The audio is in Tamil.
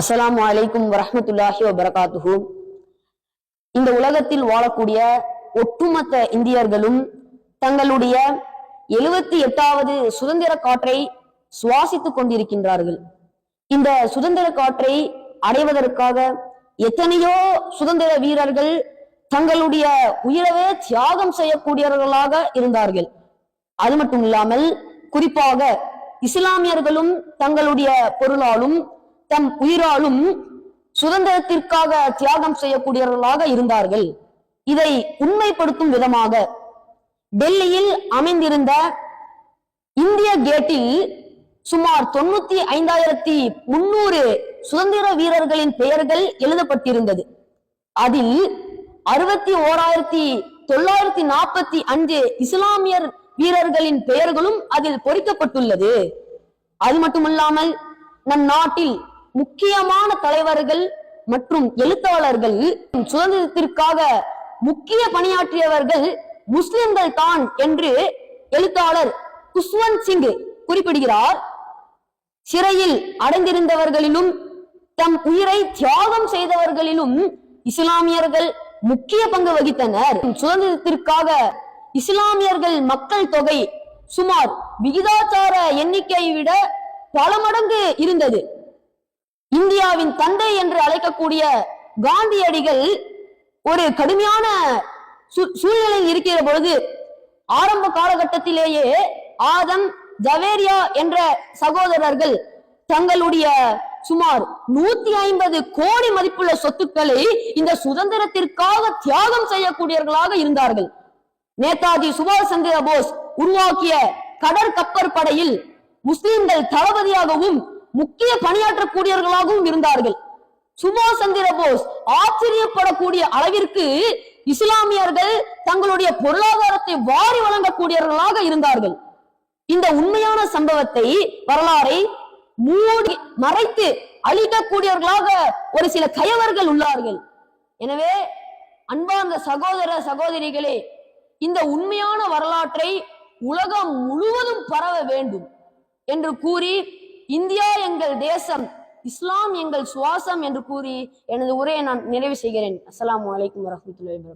அஸ்லாம் அலைக்கும் வரமத்துல்லாஹி வபரகாத்துஹு. இந்த உலகத்தில் வாழக்கூடிய ஒட்டுமொத்த இந்தியர்களும் தங்களுடைய எழுபத்தி எட்டாவது சுதந்திர காற்றை சுவாசித்துக் கொண்டிருக்கின்றார்கள். இந்த சுதந்திர காற்றை அடைவதற்காக எத்தனையோ சுதந்திர வீரர்கள் தங்களுடைய உயிரவே தியாகம் செய்யக்கூடியவர்களாக இருந்தார்கள். அது மட்டும் இல்லாமல் குறிப்பாக இஸ்லாமியர்களும் தங்களுடைய பொருளாலும் தம் உயிராலும் சுதந்திரத்திற்காக தியாகம் செய்யக்கூடியவர்களாக இருந்தார்கள். இதை உண்மைப்படுத்தும் விதமாக டெல்லியில் அமைந்திருந்த இந்திய கேட்டில் சுமார் தொண்ணூத்தி ஐந்தாயிரத்தி முன்னூறு சுதந்திர வீரர்களின் பெயர்கள் எழுதப்பட்டிருந்தது. அதில் அறுபத்தி ஓராயிரத்தி தொள்ளாயிரத்தி நாற்பத்தி அஞ்சு இஸ்லாமியர் வீரர்களின் பெயர்களும் அதில் பொறிக்கப்பட்டுள்ளது. அது மட்டுமல்லாமல் நம் நாட்டில் முக்கியமான தலைவர்கள் மற்றும் எழுத்தாளர்கள் சுதந்திரத்திற்காக முக்கிய பணியாற்றியவர்கள் முஸ்லிம்கள் தான் என்று எழுத்தாளர் குஷ்வந்த் சிங் குறிப்பிடுகிறார். சிறையில் அடைந்திருந்தவர்களிலும் தம் உயிரை தியாகம் செய்தவர்களிலும் இஸ்லாமியர்கள் முக்கிய பங்கு வகித்தனர். சுதந்திரத்திற்காக இஸ்லாமியர்கள் மக்கள் தொகை சுமார் விகிதாச்சார எண்ணிக்கையை விட பல மடங்கு இருந்தது. இந்தியாவின் தந்தை என்று அழைக்கக்கூடிய காந்தியடிகள் ஒரு கடுமையான சூழ்நிலையில் இருக்கிற பொழுது ஆரம்ப காலகட்டத்திலேயே ஆதம் ஜவேரியா என்ற சகோதரர்கள் தங்களுடைய சுமார் நூத்தி ஐம்பது கோடி மதிப்புள்ள சொத்துக்களை இந்த சுதந்திரத்திற்காக தியாகம் செய்யக்கூடியவர்களாக இருந்தார்கள். நேதாஜி சுபாஷ் சந்திர போஸ் உருவாக்கிய கடற்கப்பற்படையில் முஸ்லிம்கள் தளபதியாகவும் முக்கிய பணியாற்றக்கூடியவர்களாகவும் இருந்தார்கள். சுபாஷ் சந்திர போஸ் ஆச்சரியப்படக்கூடிய அளவிற்கு இஸ்லாமியர்கள் தங்களுடைய பொருளாதாரத்தை வாரி வழங்கக்கூடியவர்களாக இருந்தார்கள். இந்த உண்மையான சம்பவத்தை வரலாறை மூடி மறைத்து அழிக்கக்கூடியவர்களாக ஒரு சில கயவர்கள் உள்ளார்கள். எனவே அன்பார்ந்த சகோதர சகோதரிகளே இந்த உண்மையான வரலாற்றை உலகம் முழுவதும் பரவ வேண்டும் என்று கூறி இந்தியா எங்கள் தேசம் இஸ்லாம் எங்கள் சுவாசம் என்று கூறி எனது உரையை நான் நிறைவு செய்கிறேன். அஸ்லாம் அலைக்கும் வரமத்துல வபரகாத்துஹு.